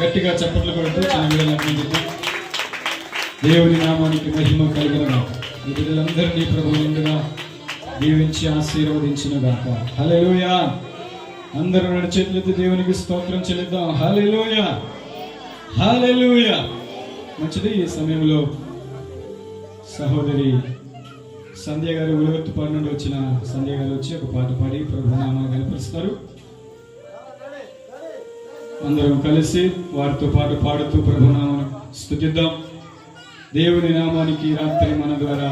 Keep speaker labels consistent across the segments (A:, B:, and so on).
A: గట్టిగా చప్పట్లు కొడుతూ చిన్న దేవుని నామానికి మహిమ కలిగిన ఈ బిడ్డలందరినీ ప్రభు నిండుగా దీవించి ఆశీర్వదించిన గాక. హలోయా అందరూ నడిచేట్లయితే దేవునికి స్తోత్రం చెల్లిద్దాం. హలోయా హలోయా మంచిది ఈ సమయంలో సహోదరి సంధ్య గారు ఉలగత్తుపాడు నుండి వచ్చిన సంధ్య గారు వచ్చి ఒక పాట పాడి ప్రభు నామాన్ని కనిపిస్తారు అందరం కలిసి వారితో పాటు పాడుతూ ప్రభు స్థుతిద్దాం దేవుని నామానికి రాత్రి మన ద్వారా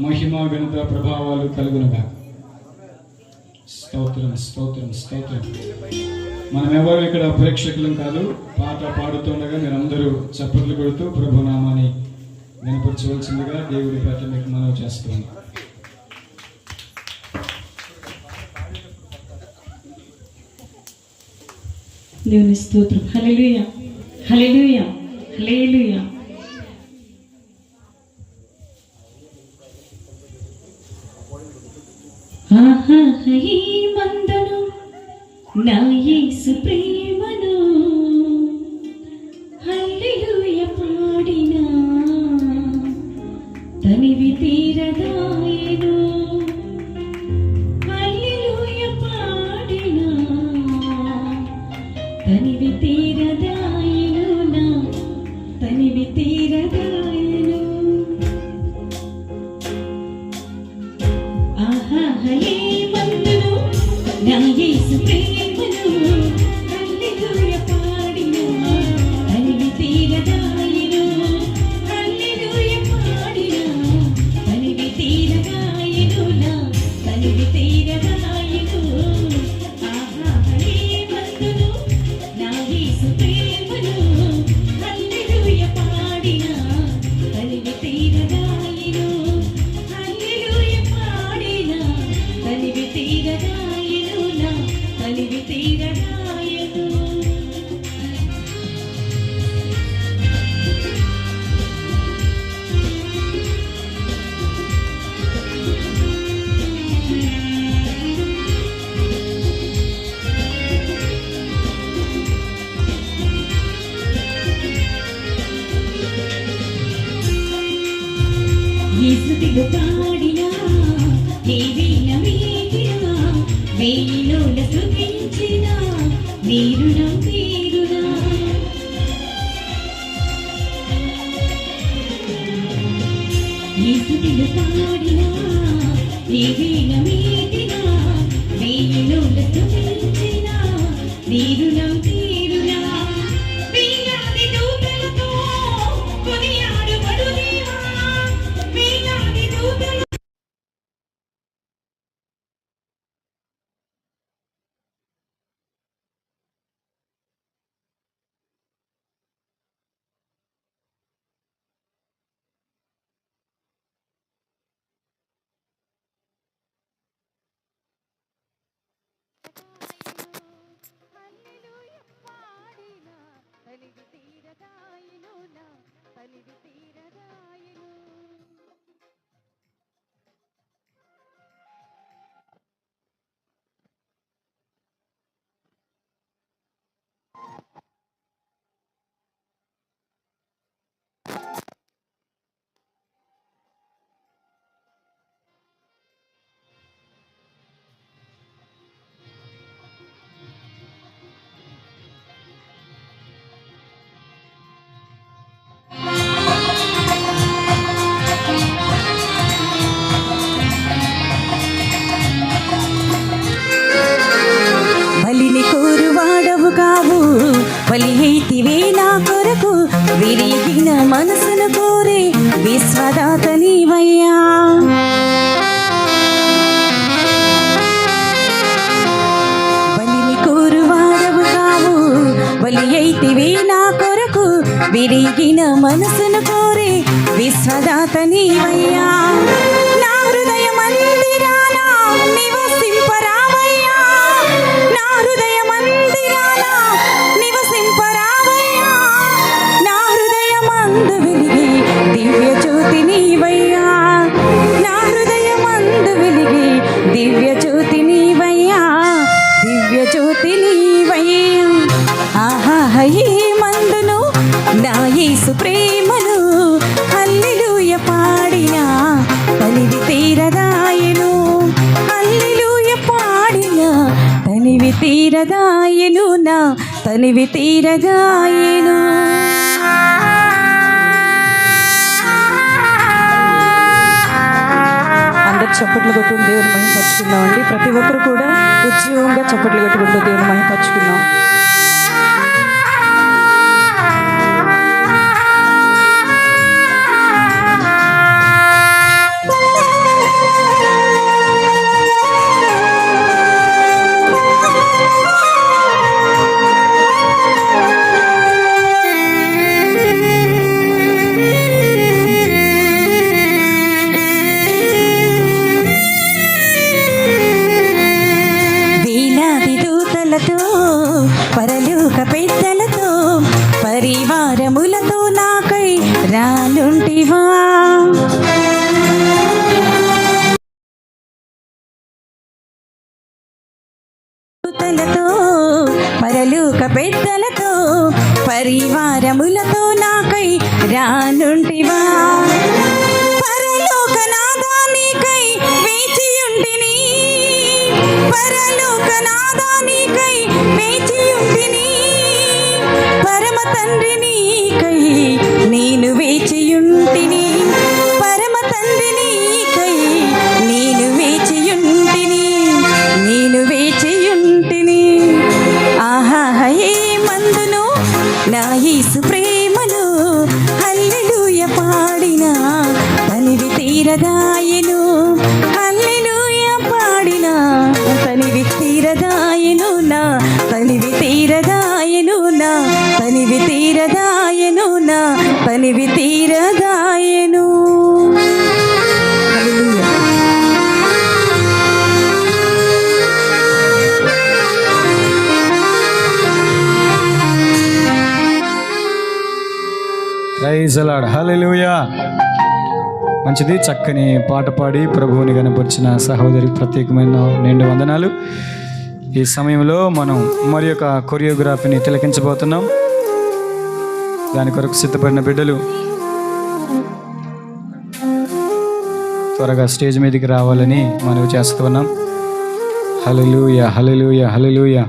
A: మహిమ ఘనత ప్రభావాలు కలుగునగా స్తోత్రం స్తోత్రం స్తోత్రం. మనం ఎవరు ఇక్కడ ప్రేక్షకులం కాదు పాట పాడుతుండగా మీరందరూ చప్పట్లు కొడుతూ ప్రభు నామాన్ని వినపరచవలసిందిగా దేవుడి పేట మీకు మనవి చేస్తున్నాం.
B: దేవుని స్తోత్రం. హల్లెలూయా హల్లెలూయా హల్లెలూయా ఆహా ఈ మందను నా యేసు
C: ప్రేమ You. తలివి తీరదాయను
D: బలి అయితివే నా కొరకు విరిగిన మనసును కోరే విశ్వదాత నీవయ్యా బలిని కోరువాడవు కావు బలి అయితివే నా కొరకు విరిగిన మనసును కోరే దివ్య జ్యోతి నీవయ్యా. నా హృదయమందు వెలిగి దివ్య జ్యోతి నీవయ్యా. దివ్య జ్యోతి నీవయ్యా.
C: ఆహా ఈ మందును నా యేసు ప్రేమను హల్లెలూయ పాడినా తనివి తీరదాయను. హల్లెలూయ పాడినా తనివి తీరదాయను నా తనివి తీరదాయను. అందరు చప్పట్లు కొట్టుకుని దేవుని మహిమపరుచుకుందామండి ప్రతి ఒక్కరు కూడా ఉద్యోగంగా చప్పట్లు కొట్టుకుంటూ దేవుని మహిమపరుచుకుందాం రానుంటివా దూతలతో పరలోక పెద్దలతో పరివారములతో నాకై రానుంటివా? పరలోక నాదా నీకై వేచి ఉంటిని. పరలోక నాదా నీకై వేచి ఉంటిని. పరమ తండ్రి నీకై నేను వేచియుంటిని.
A: ప్రైజలాడ్ హలెలుయా మంచిది చక్కని పాట పాడి ప్రభువుని కనపరిచిన సహోదరికి ప్రత్యేకమైన నిండు వందనాలు. ఈ సమయంలో మనం మరి యొక్క కొరియోగ్రఫీని తిలకించబోతున్నాం. దాని కొరకు సిద్ధపడిన బిడ్డలు త్వరగా స్టేజ్ మీదకి రావాలని మనవి చేస్తున్నాం హలలుయ హలలుయ హల్లెలూయా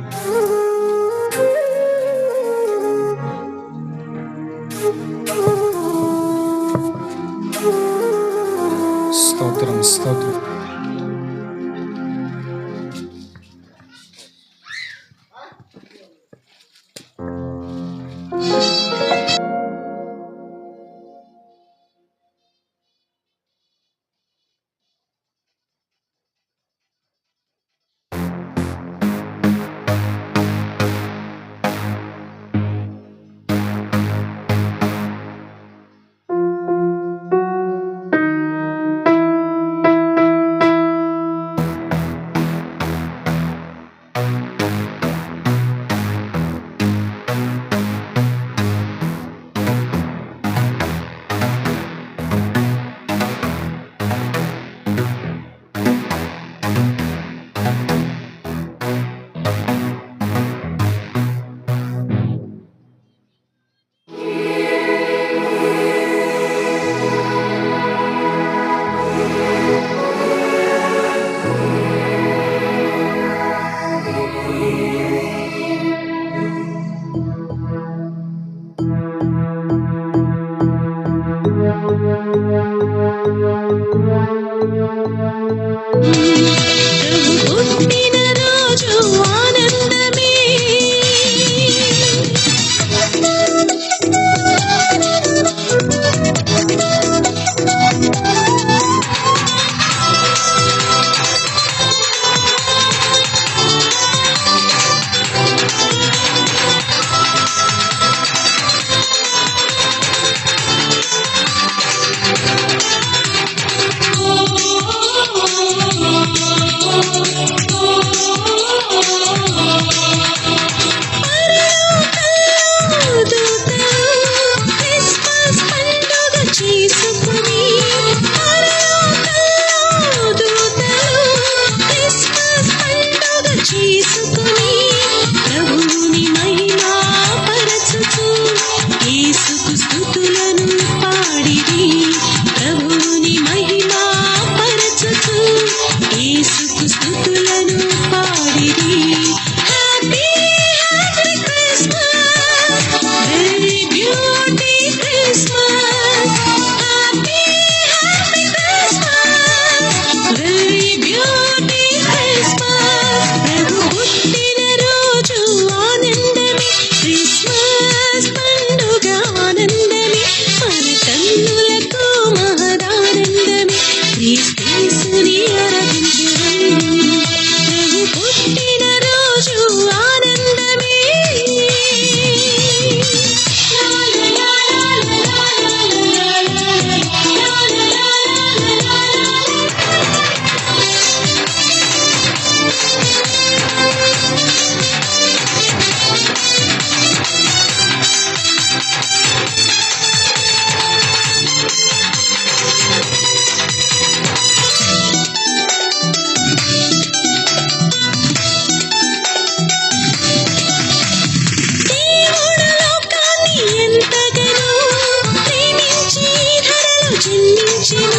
E: Te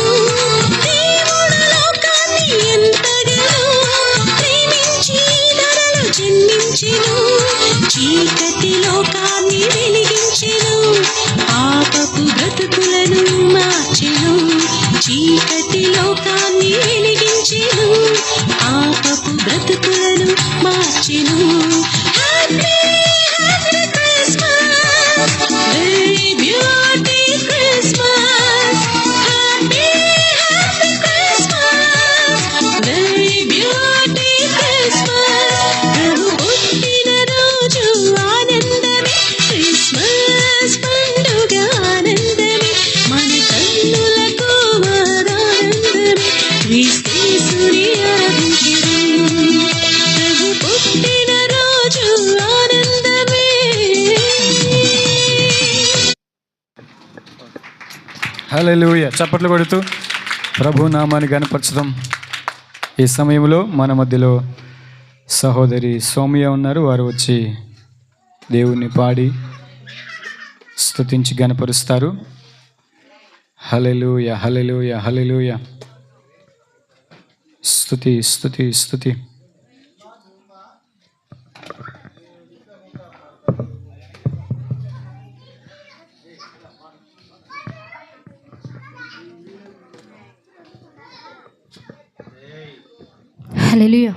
A: హల్లెలూయా. చప్పట్లు కొడుతూ ప్రభు నామాన్ని గనపరచడం ఈ సమయంలో మన మధ్యలో సహోదరి సౌమ్య ఉన్నారు. వారు వచ్చి దేవుణ్ణి పాడి స్తుతించి గనపరుస్తారు హలెలుయ హలెలుయ హల్లెలూయ. స్థుతి స్థుతి స్థుతి
E: హల్లెలూయా.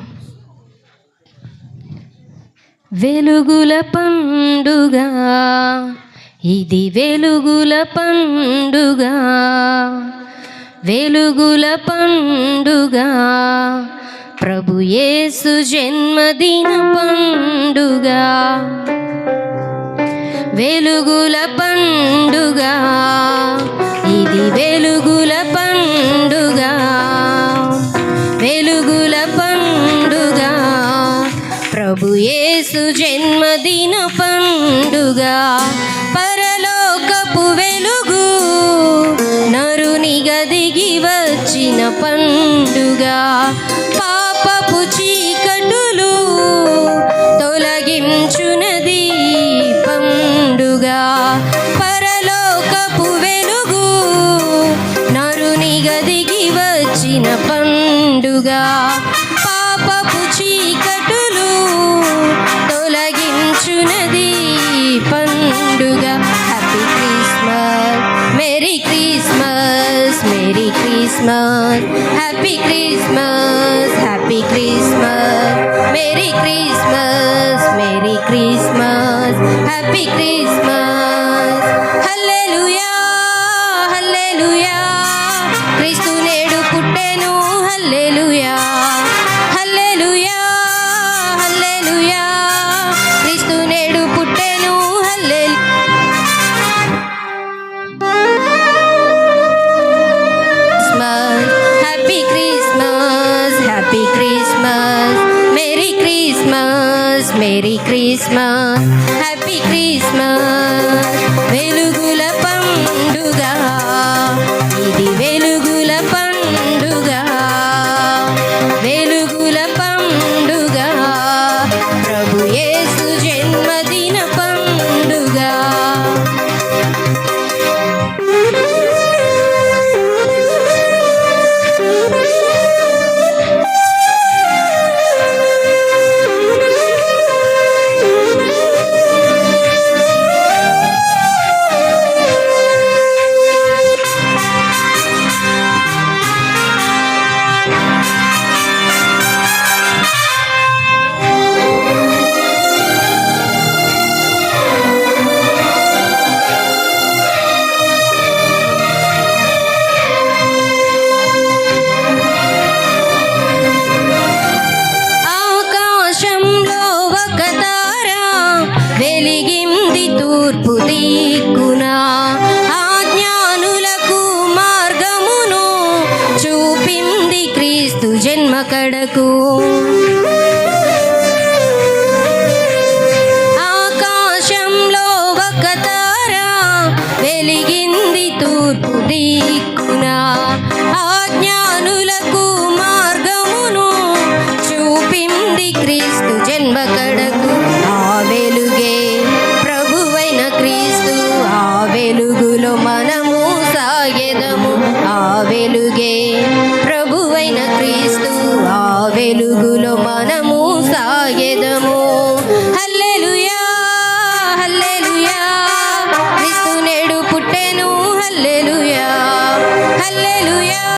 E: వెలుగుల పండుగ ఇది వెలుగుల పండుగ. వెలుగుల పండుగ ప్రభు యేసు జన్మదిన పండుగ. వెలుగుల పండుగ ప్రభు యేసు జన్మదిన పండుగ. పరలోకపు వెలుగు నరుని గదిగి వచ్చిన పండుగ. Happy Christmas. rico.